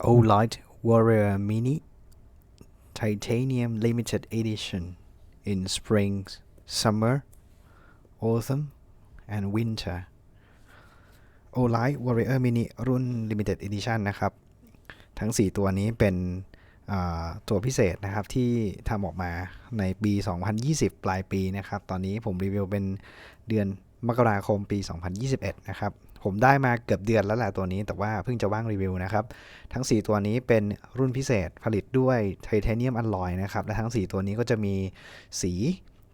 Olight Warrior Mini Titanium Limited Edition in spring, summer, autumn, and winter. Olight Warrior Mini รุ่น Limited Edition นะครับ ทั้ง 4 ตัวนี้เป็นตัวพิเศษนะครับที่ทำออกมาในปี 2020 ปลายปีนะครับ ตอนนี้ผมรีวิวเป็นเดือนมกราคมปี 2021 นะครับ ผมได้มาเกือบเดือนแล้วแหละตัวนี้ แต่ว่าเพิ่งจะว่างรีวิวนะครับ ทั้ง 4 ตัวนี้เป็นรุ่นพิเศษผลิตด้วยไทเทเนียมอลลอยนะครับ และทั้ง 4 ตัวนี้ก็จะมีสี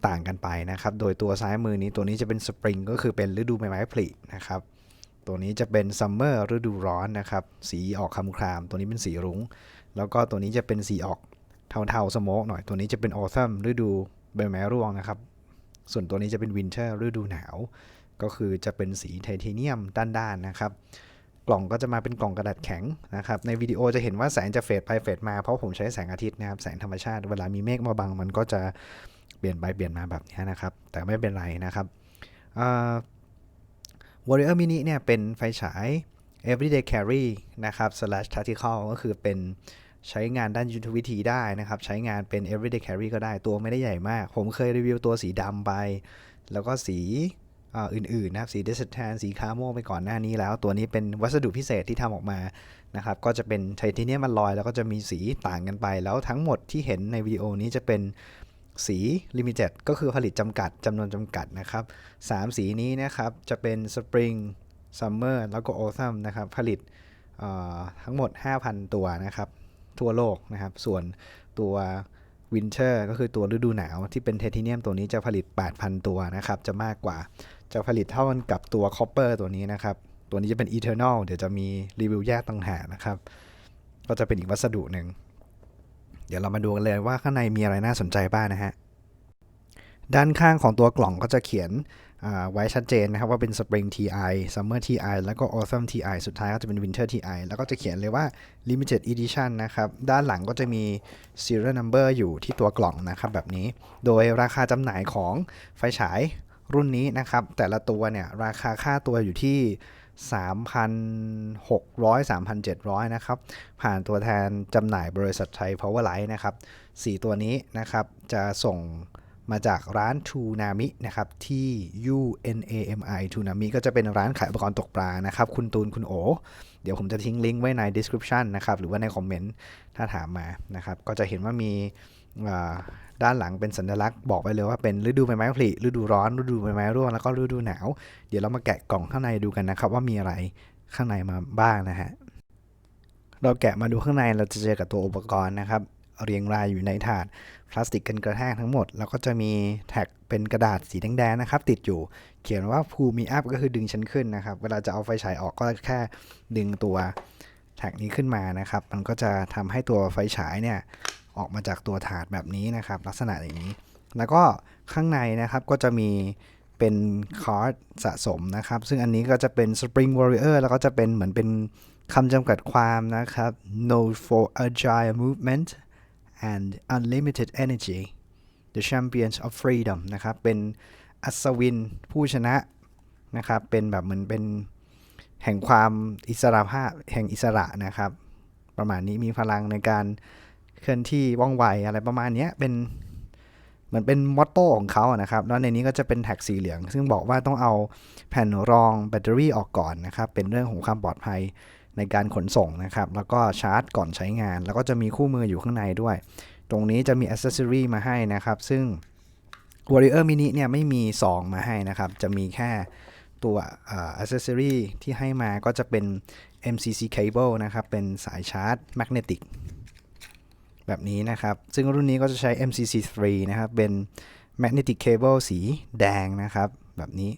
ต่างกันไปนะครับ โดยตัวซ้ายมือนี้ตัวนี้จะเป็นสปริงก็คือเป็นฤดูใบไม้ผลินะครับ ตัวนี้จะเป็นซัมเมอร์ฤดูร้อนนะครับ สีออกคำคราม ตัวนี้เป็นสีรุง้ง แล้วก็ตัวนี้จะเป็นสีออกเทาๆสโมกหน่อย ตัวนี้จะเป็นออ u m n ฤดูใบไม้ร่วงนะครับ ส่วนตัวนี้จะเป็นวินเทอร์ฤดูหนาว ก็คือจะเป็นสีไทเทเนียมด้านๆนะครับกล่องก็จะมาเป็นกล่องกระดาษแข็งนะครับ ในวิดีโอจะเห็นว่าแสงจะเฟดไปเฟดมาเพราะผมใช้แสงอาทิตย์นะครับ แสงธรรมชาติเวลามีเมฆมาบังมันก็จะเปลี่ยนไปเปลี่ยนมาแบบนี้นะครับ แต่ไม่เป็นไรนะครับอ่า Warrior Mini เนี่ยเป็นไฟฉาย everyday carry นะครับ slash tactical ก็คือเป็นใช้งานด้านยุทธวิธีได้นะครับ ใช้งานเป็น everyday carry ก็ได้ตัวไม่ได้ใหญ่มาก ผมเคยรีวิวตัวสีดำไป แล้วก็สี อื่นๆนะครับสี desert tan สีคาโมไปก่อนหน้านี้แล้ว ตัวนี้เป็นวัสดุพิเศษที่ทำออกมานะครับก็จะเป็นไทเทเนียมมันลอย แล้วก็จะมีสีต่างกันไป แล้วทั้งหมดที่เห็นในวิดีโอนี้จะเป็นสีลิมิเต็ดก็คือผลิตจำกัดจำนวนจำกัดนะครับ3สีนี้นะครับจะเป็น Spring Summer แล้วก็ Autumn นะครับผลิตทั้งหมด 5,000 ตัวนะครับทั่วโลกนะครับ ส่วนตัว Winter ก็คือตัวฤดูหนาวที่เป็นไทเทเนียมตัวนี้จะผลิต 8,000 ตัวนะครับ จะมากกว่า จะผลิตเท่ากันกับตัว Copper ตัวนี้นะครับ ตัวนี้จะเป็น Eternal เดี๋ยวจะมีรีวิวแยกต่างหากนะครับ ก็จะเป็นอีกวัสดุหนึ่ง เดี๋ยวเรามาดูกันเลยว่าข้างในมีอะไรน่าสนใจบ้างนะฮะ ด้านข้างของตัวกล่องก็จะเขียนไว้ชัดเจนนะครับว่าเป็น Spring TI Summer TI แล้วก็ Autumn TI สุดท้ายก็จะเป็น Winter TI แล้วก็จะเขียนเลยว่า Limited Edition นะครับ ด้านหลังก็จะมี Serial Number อยู่ที่ตัวกล่องนะครับแบบนี้ โดยราคาจำหน่ายของไฟฉาย รุ่นนี้นะครับ แต่ละตัวเนี่ยราคาค่าตัวอยู่ที่ 3,600 3,700 นะครับ ผ่านตัวแทนจำหน่ายบริษัทไทย Powerlight นะครับ 4 ตัวนี้นะครับ จะส่งมาจากร้านทูนามินะครับ ที่ U N A M I ทูนามิก็จะเป็นร้านขายอุปกรณ์ตกปลานะครับ คุณตูนคุณโอ เดี๋ยวผมจะทิ้งลิงก์ไว้ใน description นะครับ หรือว่าในคอมเมนต์ถ้าถามมานะครับ ก็จะเห็นว่ามี ด้านหลังเป็นสัญลักษณ์บอกไปเลยว่าเป็นฤดูใบไม้ผลิฤดูร้อนฤดูใบไม้ร่วงแล้วก็ฤดูหนาว เดี๋ยวเรามาแกะกล่องข้างในดูกันนะครับ ว่ามีอะไรข้างในมาบ้างนะฮะเราแกะมาดูข้างในเราจะเจอกับตัวอุปกรณ์นะครับเรียงรายอยู่ในถาดพลาสติกกันกระแทกทั้งหมด แล้วก็จะมีแท็กเป็นกระดาษสีแดงๆนะครับ ติดอยู่ เขียนว่าภูมิอัพก็คือดึงชั้นขึ้นนะครับ เวลาจะเอาไฟฉายออกก็แค่ดึงตัวแท็กนี้ขึ้นมานะครับ มันก็จะทำให้ตัวไฟฉายเนี่ย ออกมาจากตัวถาดแบบนี้นะครับ ลักษณะอย่างนี้ แล้วก็ข้างในนะครับก็จะมีเป็นคอร์ดสะสมนะครับ ซึ่งอันนี้ก็จะเป็น Spring Warrior แล้วก็จะเป็นเหมือนเป็นคำจำกัดความนะครับ no for agile movement and unlimited energy the champions of freedom นะครับ เป็นอัศวินผู้ชนะนะครับ เป็นแบบเหมือนเป็นแห่งความอิสระภาพแห่งอิสระนะครับ ประมาณนี้มีพลังในการ เคลื่อนที่ว่องไวอะไรประมาณนี้เป็นเหมือนเป็นมอตโต้ของเขานะครับ แล้วในนี้ก็จะเป็นแท็กสีเหลือง ซึ่งบอกว่าต้องเอาแผ่นรองแบตเตอรี่ออกก่อนนะครับ เป็นเรื่องของความปลอดภัยในการขนส่งนะครับ แล้วก็ชาร์จก่อนใช้งาน แล้วก็จะมีคู่มืออยู่ข้างในด้วย ตรงนี้จะมีอ c เซ s ซอรีมาให้นะครับ ซึ่ง Warrior Mini เนี่ยไม่มีซองมาให้นะครับ จะมีแค่ตัวอ c เซ s ซอรีที่ให้มาก็จะเป็น MCC cable นะครับ เป็นสายชาร์จแมกเนติก แบบนี้นะครับ ซึ่งรุ่นนี้ก็จะใช้ MCC3 นะครับ เป็น magnetic cable สีแดงนะครับ แบบนี้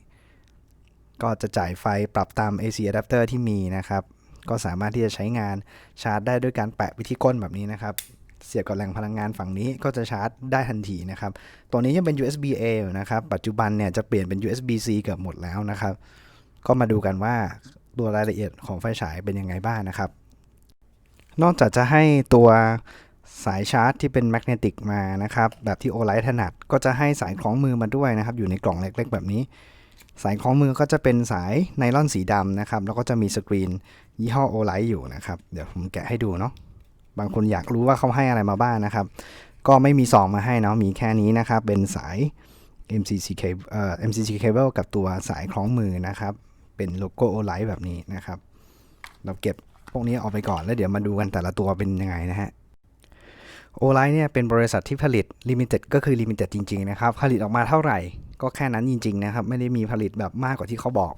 ก็จะจ่ายไฟปรับตาม AC adapter ที่มีนะครับ ก็สามารถที่จะใช้งานชาร์จได้ด้วยการแปะไปที่ก้นแบบนี้นะครับ เสียบกับแหล่งพลังงานฝั่งนี้ก็จะชาร์จได้ทันทีนะครับ ตัวนี้ยังเป็น USB A อยู่นะครับ ปัจจุบันเนี่ยจะเปลี่ยนเป็น USB C เกือบหมดแล้วนะครับ ก็มาดูกันว่าตัวรายละเอียดของไฟฉายเป็นยังไงบ้างนะครับ นอกจากจะให้ตัว สายชาร์จที่เป็นแมกเนติกมานะครับ แบบที่โอไลท์ถนัดก็จะให้สายคล้องมือมาด้วยนะครับ อยู่ในกล่องเล็กๆ แบบนี้ สายคล้องมือก็จะเป็นสายไนล่อนสีดำนะครับ แล้วก็จะมีสกรีนยี่ห้อโอไลท์อยู่นะครับ เดี๋ยวผมแกะให้ดูเนาะบางคนอยากรู้ว่าเขาให้อะไรมาบ้างนะครับ ก็ไม่มีซองมาให้เนาะมีแค่นี้นะครับ เป็นสาย MCC cable เอ่อ MCC cable กับตัวสายคล้องมือนะครับ เป็นโลโก้โอไลท์แบบนี้นะครับ เราเก็บพวกนี้ออกไปก่อนแล้วเดี๋ยวมาดูกันแต่ละตัวเป็นยังไงนะฮะ โอไลท์เนี่ยเป็นบริษัทที่ผลิต Limited ก็คือ Limited จริงๆนะครับ ผลิตออกมาเท่าไหร่ก็แค่นั้นจริง ๆ นะครับ ไม่ได้มีผลิตแบบมากกว่าที่เขาบอก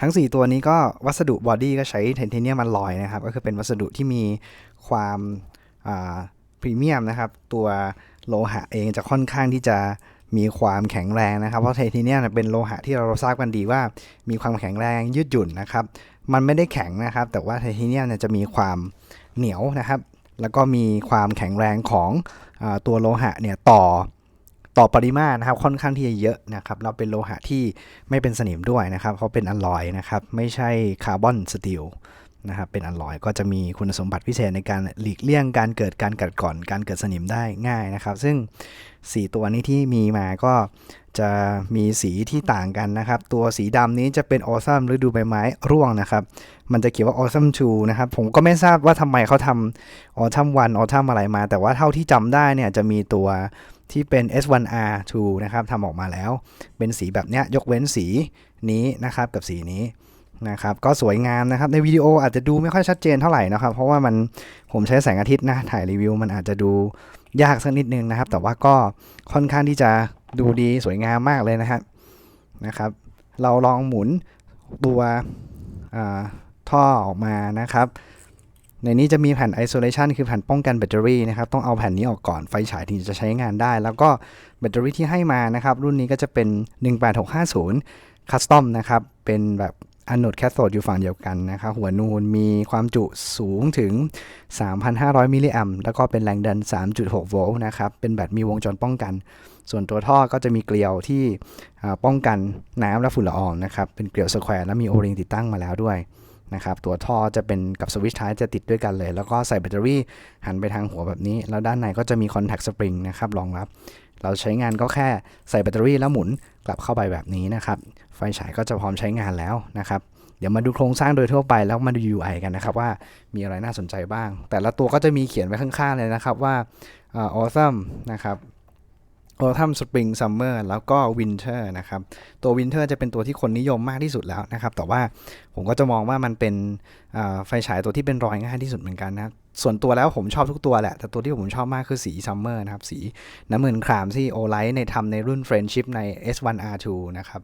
ทั้ง 4 ตัวนี้ก็วัสดุบอดี้ก็ใช้ไทเทเนียมมันลอยนะครับ ก็คือเป็นวัสดุที่มีความพรีเมียมนะครับ ตัวโลหะเองจะค่อนข้างที่จะมีความแข็งแรงนะครับ เพราะไทเทเนียมเป็นโลหะที่เราทราบกันดีว่า มีความแข็งแรงยืดหยุ่นนะครับ มันไม่ได้แข็งนะครับ แต่ว่าไทเทเนียมเนียจะมีความเหนียวนะครับ แล้วก็มีความแข็งแรงของอตัวโลหะเนี่ยต่อต่อปริมาตรนะครับค่อนข้างที่จะเยอะนะครับเราเป็นโลหะที่ไม่เป็นสนิมด้วยนะครับเขาเป็นอลลอยนะครับไม่ใช่คาร์บอนสตีล นะครับเป็นอลลอยก็จะมีคุณสมบัติพิเศษในการหลีกเลี่ยงการเกิดการกัดก่อนการเกิดสนิมได้ง่ายนะครับ ซึ่ง 4 ตัวนี้ที่มีมาก็จะมีสีที่ต่างกันนะครับ ตัวสีดำนี้จะเป็นออซัมฤดูใบไม้ร่วงนะครับ มันจะเขียนว่า Autumn 2นะครับ ผมก็ไม่ทราบว่าทำไมเขาทำ Autumn 1 Autumn อะไรมา แต่ว่าเท่าที่จำได้เนี่ยจะมีตัวที่เป็น S1R2 นะครับทำออกมาแล้ว เป็นสีแบบเนี้ยยกเว้นสีนี้นะครับกับสีนี้ นะครับก็สวยงามนะครับในวิดีโออาจจะดูไม่ค่อยชัดเจนเท่าไหร่นะครับ เพราะว่ามันผมใช้แสงอาทิตย์นะถ่ายรีวิว มันอาจจะดูยากสักนิดนึงนะครับ แต่ว่าก็ค่อนข้างที่จะดูดีสวยงามมากเลยนะครับนะครับ เราลองหมุนตัวท่อออกมานะครับ ในนี้จะมีแผ่น isolation คือแผ่นป้องกันแบตเตอรี่นะครับ ต้องเอาแผ่นนี้ออกก่อนไฟฉายถึงจะใช้งานได้ แล้วก็แบตเตอรี่ที่ให้มานะครับ รุ่นนี้ก็จะเป็น 18650 Custom นะครับ เป็นแบบ อนโนดแคทโธดอยู่ฝั่งเดียวกันนะครับหัวนูนมีความจุสูงถึง 3,500 มิลลิแอมแล้วก็เป็นแรงดัน 3.6 โวลต์นะครับเป็นแบตมีวงจรป้องกัน ส่วนตัวท่อก็จะมีเกลียวที่ป้องกันน้ำและฝุ่นละอองนะครับเป็นเกลียวสแควร์และมีโอริงติดตั้งมาแล้วด้วยนะครับตัวท่อจะเป็นกับสวิตช์ท้ายจะติดด้วยกันเลย แล้วก็ใส่แบตเตอรี่หันไปทางหัวแบบนี้ แล้วด้านในก็จะมีคอนแทคสปริงนะครับรองรับ เราใช้งานก็แค่ใส่แบตเตอรี่แล้วหมุน กลับเข้าไปแบบนี้นะครับ ไฟฉายก็จะพร้อมใช้งานแล้วนะครับ เดี๋ยวมาดูโครงสร้างโดยทั่วไปแล้วมาดู UI กันนะครับว่ามีอะไรน่าสนใจบ้าง แต่ละตัวก็จะมีเขียนไว้ข้างๆเลยนะครับว่า awesome นะครับ ออทัมสปริงซัมเมอร์แล้วก็วินเทอร์นะครับตัววินเทอร์จะเป็นตัวที่คนนิยมมากที่สุดแล้วนะครับแต่ว่าผมก็จะมองว่ามันเป็นไฟฉายตัวที่เป็นรอยง่ายที่สุดเหมือนกันนะส่วนตัวแล้วผมชอบทุกตัวแหละ แต่ตัวที่ผมชอบมากคือสีซัมเมอร์นะครับ สีน้ำเงินครามที่โอไลท์ในทำในรุ่นเฟรนชิพใน S1R2 นะครับ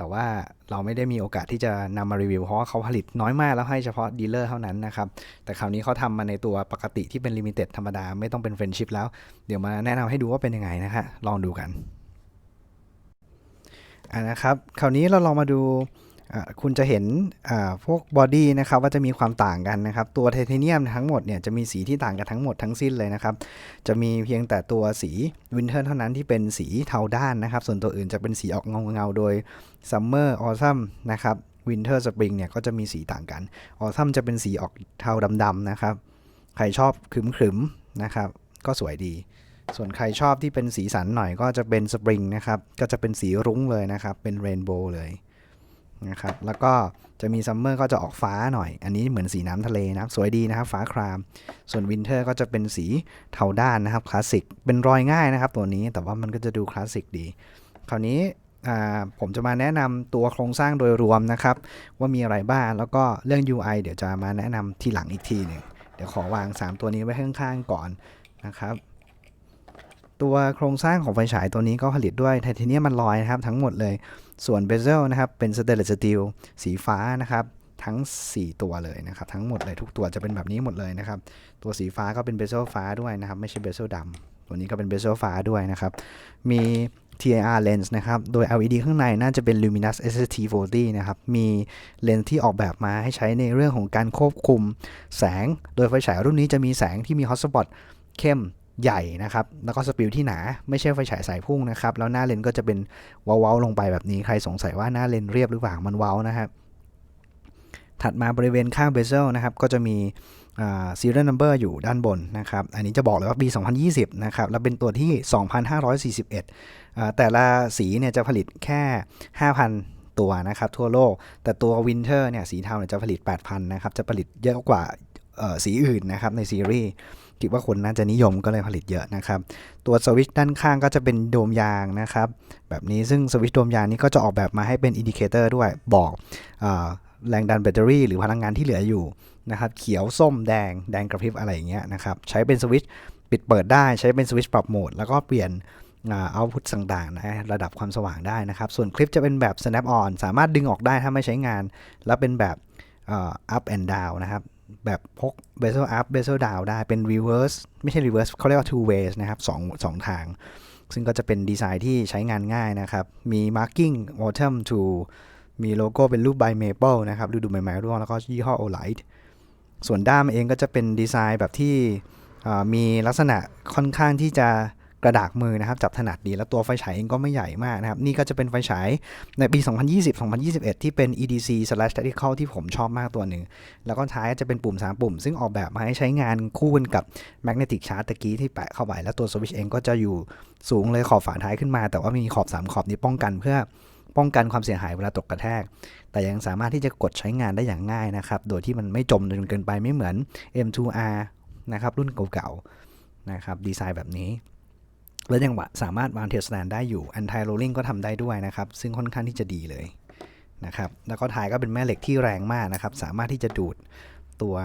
แต่ว่าเราไม่ได้มีโอกาสที่จะนำมารีวิว เพราะว่าเขาผลิตน้อยมากแล้วให้เฉพาะดีลเลอร์เท่านั้นนะครับ แต่คราวนี้เขาทำมาในตัวปกติที่เป็นลิมิเต็ดธรรมดา ไม่ต้องเป็นเฟรนชิพแล้ว เดี๋ยวมาแนะนำให้ดูว่าเป็นยังไงนะฮะลองดูกันอ่านะครับ คราวนี้เราลองมาดู คุณจะเห็นพวกบอดี้นะครับว่าจะมีความต่างกันนะครับ ตัวไทเทเนียมทั้งหมดเนี่ยจะมีสีที่ต่างกันทั้งหมดทั้งสิ้นเลยนะครับ จะมีเพียงแต่ตัวสีวินเทอร์เท่านั้นที่เป็นสีเทาด้านนะครับ ส่วนตัวอื่นจะเป็นสีออกเงาเงาโดยซัมเมอร์ออซัมนะครับวินเทอร์สปริงเนี่ยก็จะมีสีต่างกันออซัมจะเป็นสีออกเทาดำๆนะครับ ใครชอบขรึมๆนะครับ ก็สวยดี ส่วนใครชอบที่เป็นสีสันหน่อยก็จะเป็นสปริงนะครับ ก็จะเป็นสีรุ้งเลยนะครับ เป็นเรนโบว์เลย นะครับ แล้วก็จะมีซัมเมอร์ก็จะออกฟ้าหน่อย อันนี้เหมือนสีน้ำทะเลนะสวยดีนะครับ ฟ้าคราม ส่วนวินเทอร์ก็จะเป็นสีเทาด้านนะครับ คลาสสิก เป็นรอยง่ายนะครับตัวนี้ แต่ว่ามันก็จะดูคลาสสิกดี คราวนี้ผมจะมาแนะนำตัวโครงสร้างโดยรวมนะครับ ว่ามีอะไรบ้าง แล้วก็เรื่อง UI เดี๋ยวจะมาแนะนำทีหลังอีกทีหนึ่ง เดี๋ยวขอวาง 3 ตัวนี้ไว้ข้างๆก่อนนะครับ ตัวโครงสร้างของไฟฉายตัวนี้ก็ผลิตด้วยไทเทเนียมมันลอยนะครับทั้งหมดเลย ส่วนเบเซลนะครับเป็นสเตเลสสตีลสีฟ้านะครับทั้ง 4 ตัวเลยนะครับ ทั้งหมดเลยทุกตัวจะเป็นแบบนี้หมดเลยนะครับ ตัวสีฟ้าก็เป็นเบเซลฟ้าด้วยนะครับ ไม่ใช่เบเซลดำตัวนี้ก็เป็นเบเซลฟ้าด้วยนะครับ มี TIR lens นะครับ โดย LED ข้างในน่าจะเป็น Luminous SST40 นะครับ มีเลนส์ที่ออกแบบมาให้ใช้ในเรื่องของการควบคุมแสง โดยไฟฉายรุ่นนี้จะมีแสงที่มีฮอตสปอตเข้ม ใหญ่นะครับ แล้วก็สปิลที่หนา ไม่ใช่ไฟฉายสายพุ่งนะครับ แล้วหน้าเลนก็จะเป็นเว้าๆลงไปแบบนี้ ใครสงสัยว่าหน้าเลนเรียบหรือเปล่า มันเว้านะครับ ถัดมาบริเวณข้างเบเซลนะครับ ก็จะมี serial number อยู่ด้านบนนะครับ อันนี้จะบอกเลยว่าปี 2020 นะครับ แล้วเป็นตัวที่ 2,541อ่าแต่ละสีเนี่ยจะผลิตแค่ 5,000 ตัวนะครับ ทั่วโลก แต่ตัว Winter เนี่ยสีเทาเนี่ยจะผลิต 8,000 นะครับ จะผลิตเยอะกว่าสีอื่นนะครับในซีรีส์ คิดว่าคนน่าจะนิยมก็เลยผลิตเยอะนะครับ ตัวสวิตช์ด้านข้างก็จะเป็นโดมยางนะครับ แบบนี้ซึ่งสวิตช์โดมยางนี้ก็จะออกแบบมาให้เป็นอินดิเคเตอร์ด้วยบอกอแรงดันแบตเตอรี่หรือพลังงานที่เหลืออยู่นะครับเขียวส้มแดงแดงกระพริบอะไรอย่างเงี้ยนะครับใช้เป็นสวิตช์ปิดเปิดได้ใช้เป็นสวิตช์ปรับโหมด แล้วก็เปลี่ยนเอาพุทต่างๆนะระดับความสว่างได้นะครับ ส่วนคลิปจะเป็นแบบ snap on สามารถดึงออกได้ถ้าไม่ใช้งาน แล้วเป็นแบบ up and down นะครับ แบบพก bezel up bezel down ได้เป็น reverse ไม่ใช่ reverse เขาเรียกว่า two ways นะครับสองสองทาง ซึ่งก็จะเป็นดีไซน์ที่ใช้งานง่ายนะครับ มี marking autumn to มีโลโก้เป็นรูปใบเมเปิลนะครับฤดูใบไม้ร่วงแล้วก็ยี่ห้อ Olight ส่วนด้ามเองก็จะเป็นดีไซน์แบบที่มีลักษณะค่อนข้างที่จะ กระดากมือนะครับจับถนัดดีแล้วตัวไฟฉายเองก็ไม่ใหญ่มากนะครับ นี่ก็จะเป็นไฟฉายในปี 2020-2021 ที่เป็น EDC slash tactical ที่ผมชอบมากตัวหนึ่ง แล้วก็ท้ายจะเป็นปุ่ม 3 ปุ่ม ซึ่งออกแบบมาให้ใช้งานคู่กันกับ magnetic charge ตะกี้ที่แปะเข้าไปแล้วตัวสวิชเองก็จะอยู่สูงเลยขอบฝาท้ายขึ้นมา แต่ว่ามีขอบ 3 ขอบนี้ป้องกันเพื่อป้องกันความเสียหายเวลาตกกระแทก แต่ยังสามารถที่จะกดใช้งานได้อย่างง่ายนะครับ โดยที่มันไม่จมจนเกินไปไม่เหมือน M2R นะครับรุ่นเก่าๆนะครับดีไซน์แบบนี้ แล้วยังสามารถวางเทสแตนได้อยู่ anti rolling ก็ทำได้ด้วยนะครับ ซึ่งค่อนข้างที่จะดีเลยนะครับแล้วก็ท้ายก็เป็นแม่เหล็กที่แรงมากนะครับ สามารถที่จะดูดตัว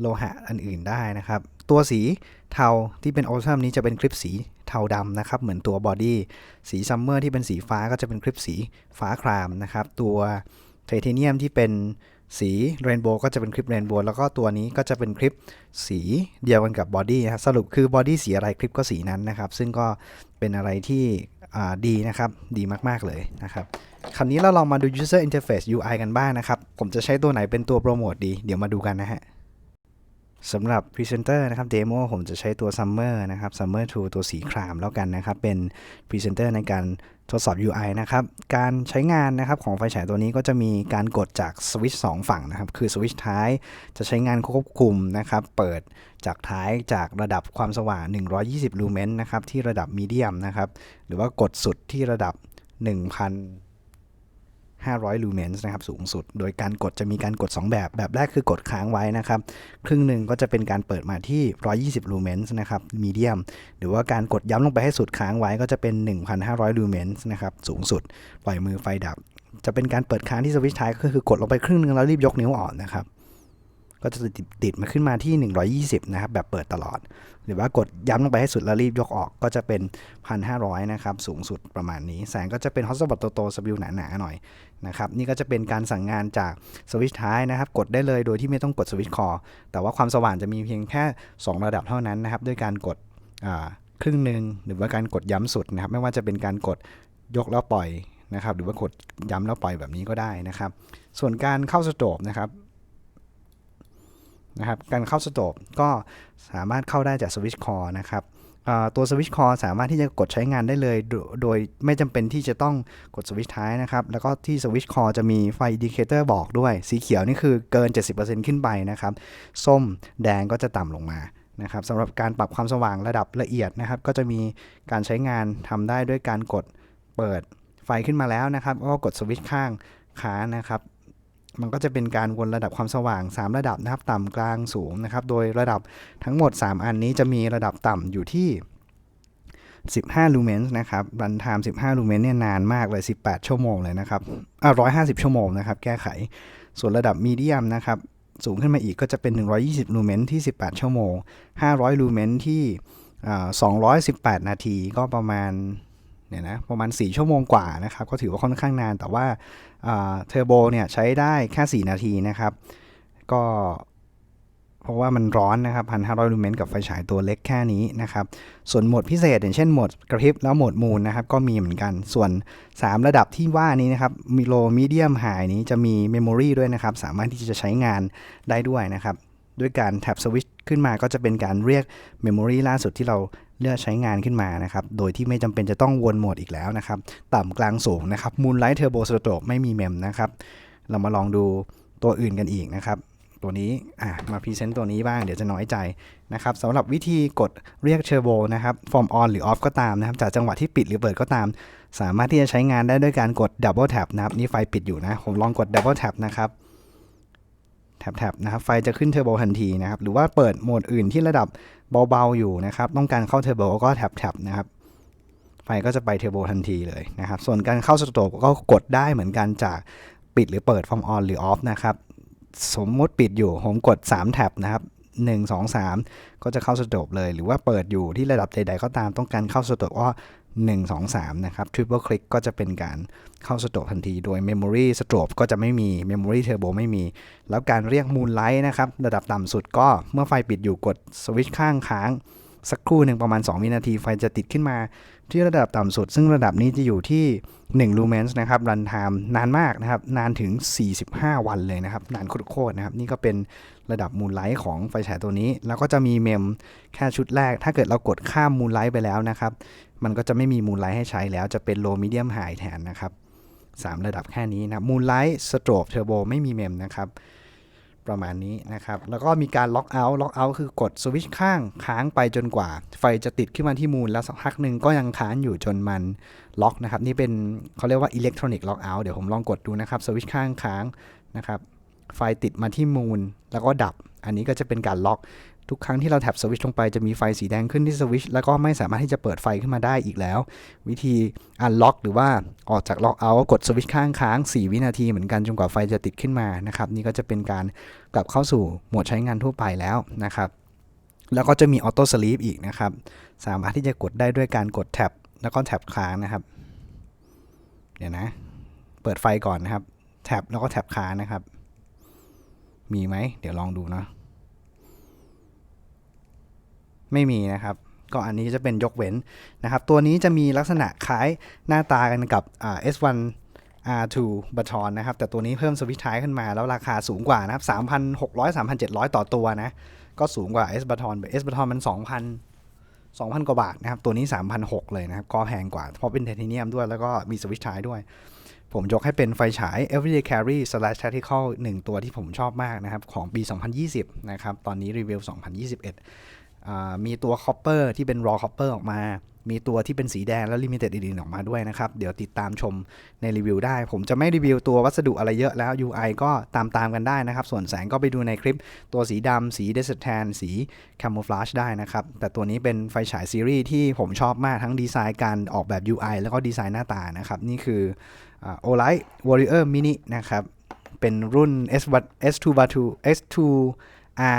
โลหะอันอื่นได้นะครับ ตัวสีเทาที่เป็นโอซัมนี้จะเป็นคลิปสีเทาดำนะครับ เหมือนตัวบอดี้สีซัมเมอร์ที่เป็นสีฟ้าก็จะเป็นคลิปสีฟ้าครามนะครับ ตัวไทเทเนียมที่เป็น สีเรนโบว์ก็จะเป็นคลิปเรนโบว์แล้วก็ตัวนี้ก็จะเป็นคลิปสีเดียวกันกับบอดี้นะครับสรุปคือบอดี้สีอะไรคลิปก็สีนั้นนะครับ ซึ่งก็เป็นอะไรที่ดีนะครับ ดีมาก ๆ เลยนะครับคราวนี้เราลองมาดู user interface UI กันบ้างนะครับ ผมจะใช้ตัวไหนเป็นตัวโปรโมทดี เดี๋ยวมาดูกันนะฮะ สำหรับ Presenter นะครับ Demo ผมจะใช้ตัว Summer นะครับ Summer 2 ตัวสีครามแล้วกันนะครับ เป็น Presenter ในการทดสอบ UI นะครับ การใช้งานนะครับของไฟฉายตัวนี้ก็จะมีการกดจากสวิตช์2ฝั่งนะครับ คือสวิตช์ท้ายจะใช้งานควบคุมนะครับ เปิดจากท้ายจากระดับความสว่าง 120 ลูเมนนะครับ ที่ระดับมีเดียมนะครับ หรือว่ากดสุดที่ระดับ 1,000 500ลูเมนส์นะครับสูงสุด โดยการกดจะมีการกด 2 แบบ แบบแรกคือกดค้างไว้นะครับ ครึ่งหนึ่งก็จะเป็นการเปิดมาที่ 120ลูเมนส์นะครับมีเดียมหรือว่าการกดย้ำลงไปให้สุดค้างไว้ก็จะเป็น 1,500ลูเมนส์นะครับสูงสุด ปล่อยมือไฟดับ จะเป็นการเปิดค้างที่สวิตช์ท้ายก็คือกดลงไปครึ่งหนึงแล้วรีบยกนิ้วออกนะครับ ก็จะติดติดมาขึ้นมาที่ 120 นะครับ แบบเปิดตลอด หรือว่ากดย้ำลงไปให้สุดแล้วรีบยกออกก็จะเป็น 1,500 นะครับ สูงสุดประมาณนี้ แสงก็จะเป็นฮอตสปอตโตสวิวหนาๆหน่อยนะครับ นี่ก็จะเป็นการสั่งงานจากสวิตช์ท้ายนะครับ กดได้เลยโดยที่ไม่ต้องกดสวิตช์คอ แต่ว่าความสว่างจะมีเพียงแค่ 2 ระดับเท่านั้นนะครับ ด้วยการกดครึ่งหนึ่งหรือว่าการกดย้ำสุดนะครับ ไม่ว่าจะเป็นการกดยกแล้วปล่อยนะครับ หรือว่ากดย้ำแล้วปล่อยแบบนี้ก็ได้นะครับ ส่วนการเข้าสโตปนะครับ นะครับการเข้าสโตปก็สามารถเข้าได้จากสวิตช์คอนะครับตัวสวิตช์คอสามารถที่จะกดใช้งานได้เลย โดยไม่จำเป็นที่จะต้องกดสวิตช์ท้ายนะครับ แล้วก็ที่สวิตช์คอจะมีไฟอินดิเคเตอร์บอกด้วย สีเขียวนี่คือเกิน 70%ขึ้นไปนะครับ ส้มแดงก็จะต่ำลงมานะครับสำหรับการปรับความสว่างระดับละเอียดนะครับ ก็จะมีการใช้งานทำได้ด้วยการกดเปิดไฟขึ้นมาแล้วนะครับ ก็กดสวิตช์ข้างค้านะครับ มันก็จะเป็นการวนระดับความสว่าง 3 ระดับนะครับต่ำกลางสูงนะครับ โดยระดับทั้งหมด 3 อันนี้จะมีระดับต่ำอยู่ที่ 15 ลูเมนส์นะครับรันไทม์15 ลูเมนเนี่ยนานมากเลย 18 ชั่วโมงเลยนะครับอ่า150 ชั่วโมงนะครับ แก้ไข ส่วนระดับมีเดียมนะครับ สูงขึ้นมาอีกก็จะเป็น 120 ลูเมนที่ 18 ชั่วโมง 500 ลูเมนที่อ่า218 นาทีก็ประมาณ เนี่ยนะประมาณ 4 ชั่วโมงกว่านะครับ ก็ถือว่าค่อนข้างนาน แต่ว่าเทอร์โบเนี่ยใช้ได้แค่ 4 นาทีนะครับ ก็เพราะว่ามันร้อนนะครับ 1,500ลูเมนกับไฟฉายตัวเล็กแค่นี้นะครับ ส่วนโหมดพิเศษอย่างเช่นโหมดกระพริบแล้วโหมดมูนนะครับ ก็มีเหมือนกัน ส่วน 3 ระดับที่ว่านี้นะครับมีโลมีเดียมไฮนี้จะมีเมมโมรีด้วยนะครับ สามารถที่จะใช้งานได้ด้วยนะครับ ด้วยการแท็บสวิตช์ ขึ้นมาก็จะเป็นการเรียกเมมโมรีล่าสุดที่เราเลือกใช้งานขึ้นมานะครับ โดยที่ไม่จำเป็นจะต้องวนโหมดอีกแล้วนะครับ ต่ำกลางสูงนะครับ Moonlight Turbo Strobe ไม่มีเมมนะครับ เรามาลองดูตัวอื่นกันอีกนะครับ ตัวนี้มาพรีเซนต์ตัวนี้บ้างเดี๋ยวจะน้อยใจนะครับสำหรับวิธีกดเรียกเทอร์โบนะครับ from on หรือ off ก็ตามนะครับ จากจังหวะที่ปิดหรือเปิดก็ตาม สามารถที่จะใช้งานได้ด้วยการกด double tap นะครับ นี่ไฟปิดอยู่นะ ผมลองกด double tap นะครับ แท็บๆนะครับไฟจะขึ้นเทอร์โบทันทีนะครับหรือว่าเปิดโหมดอื่นที่ระดับเบาๆอยู่นะครับต้องการเข้าเทอร์โบก็แท็บๆนะครับไฟก็จะไปเทอร์โบทันทีเลยนะครับส่วนการเข้าสโตรกก็กดได้เหมือนกันจากปิดหรือเปิดฟอร์มออนหรือออฟนะครับสมมติปิดอยู่ผมกด 3 แท็บนะครับ 1 2 3 ก็จะเข้าสโตรกเลย หรือว่าเปิดอยู่ที่ระดับใด ๆ ก็ตามต้องการเข้าสโตรกก็1 2 3 นะครับ triple click ก็จะเป็นการเข้าสโตรกทันที โดย memory strobe ก็จะไม่มี memory turbo ไม่มี แล้วการเรียก moonlight นะครับ ระดับต่ำสุดก็เมื่อไฟปิดอยู่กดสวิตช์ข้างค้าง สักครู่หนึ่งประมาณ 2 วินาทีไฟจะติดขึ้นมาที่ระดับต่ำสุด ซึ่งระดับนี้จะอยู่ที่ 1 lumens นะครับ run time นานมากนะครับ นานถึง 45 วันเลยนะครับ นานโคตรๆนะครับ นี่ก็เป็น ระดับ moonlight ของไฟฉายตัวนี้ แล้วก็จะมีเมมแค่ชุดแรก ถ้าเกิดเรากดข้าม moonlight ไปแล้วนะครับ มันก็จะไม่มี moonlight ให้ใช้แล้วจะเป็น low medium high แทนนะครับ3 ระดับแค่นี้นะครับ moonlight strobe turbo ไม่มีเมมนะครับ ประมาณนี้นะครับ แล้วก็มีการล็อกเอาท์ล็อกเอาท์คือกดสวิตช์ข้างค้างไปจนกว่า ไฟจะติดขึ้นมาที่มูลแล้วสักพักหนึ่งก็ยังค้างอยู่จนมันล็อกนะครับ นี่เป็นเขาเรียกว่าอิเล็กทรอนิกส์ล็อกเอาท์เดี๋ยวผมลองกดดูนะครับสวิตช์ข้างค้างนะครับ ไฟติดมาที่มูล แล้วก็ดับ อันนี้ก็จะเป็นการล็อก ทุกครั้งที่เราแท็บสวิตช์ลงไปจะมีไฟสีแดงขึ้นที่สวิตช์แล้วก็ไม่สามารถที่จะเปิดไฟขึ้นมาได้อีกแล้ว วิธีอันล็อกหรือว่าออกจากล็อกเอากดสวิตช์ข้างค้าง 4 วินาทีเหมือนกันจนกว่าไฟจะติดขึ้นมานะครับนี่ก็จะเป็นการกลับเข้าสู่โหมดใช้งานทั่วไปแล้วนะครับแล้วก็จะมีออโต้สลีปอีกนะครับ สามารถที่จะกดได้ด้วยการกดแท็บแล้วก็แท็บค้างนะครับ เดี๋ยวนะ เปิดไฟก่อนนะครับ แท็บแล้วก็แท็บค้างนะครับ มีไหม เดี๋ยวลองดูเนาะไม่มีนะครับ ก็อันนี้จะเป็นยกเว้นนะครับ ตัวนี้จะมีลักษณะคล้ายหน้าตากันกับ S1 R2 บัตทอนนะครับ แต่ตัวนี้เพิ่มสวิตช์ท้ายขึ้นมา แล้วราคาสูงกว่านะครับ3,600 3,700 ต่อตัวนะ ก็สูงกว่า S บัตทอน S บัตทอนมัน 2,000 2,000 กว่าบาทนะครับ ตัวนี้ 3,600 เลยนะครับ ก็แพงกว่า เพราะเป็นไทเทเนียมด้วย แล้วก็มีสวิตช์ท้ายด้วย ผมยกให้เป็นไฟฉาย Everyday Carry slash Tactical 1ตัวที่ผมชอบมากนะครับ ของปี 2020 นะครับ ตอนนี้รีวิว 2021 มีตัว copper ที่เป็น raw copper ออกมา มีตัวที่เป็นสีแดงแล้ว limited edition ออกมาด้วยนะครับ เดี๋ยวติดตามชมในรีวิวได้ ผมจะไม่รีวิวตัววัสดุอะไรเยอะแล้ว UI ก็ตามตามกันได้นะครับ ส่วนแสงก็ไปดูในคลิปตัวสีดำ สี desert tan สี camouflage ได้นะครับ แต่ตัวนี้เป็นไฟฉายซีรีส์ที่ผมชอบมากทั้งดีไซน์การออกแบบ UI แล้วก็ดีไซน์หน้าตานะครับ นี่คืออ่า Olight Warrior Mini นะครับ เป็นรุ่น S S2 Bar2 S2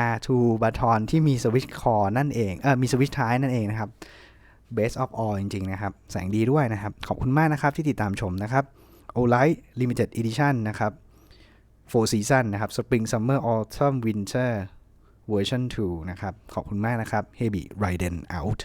R2 บัตทอนที่มีสวิตช์คอนั่นเองเออมีสวิตช์ท้ายนั่นเองนะครับ best of all จริงๆนะครับ แสงดีด้วยนะครับ ขอบคุณมากนะครับที่ติดตามชมนะครับ Olight Limited Edition นะครับ Four Season นะครับ Spring Summer Autumn Winter Version 2 นะครับ ขอบคุณมากนะครับ Heavy Raiden out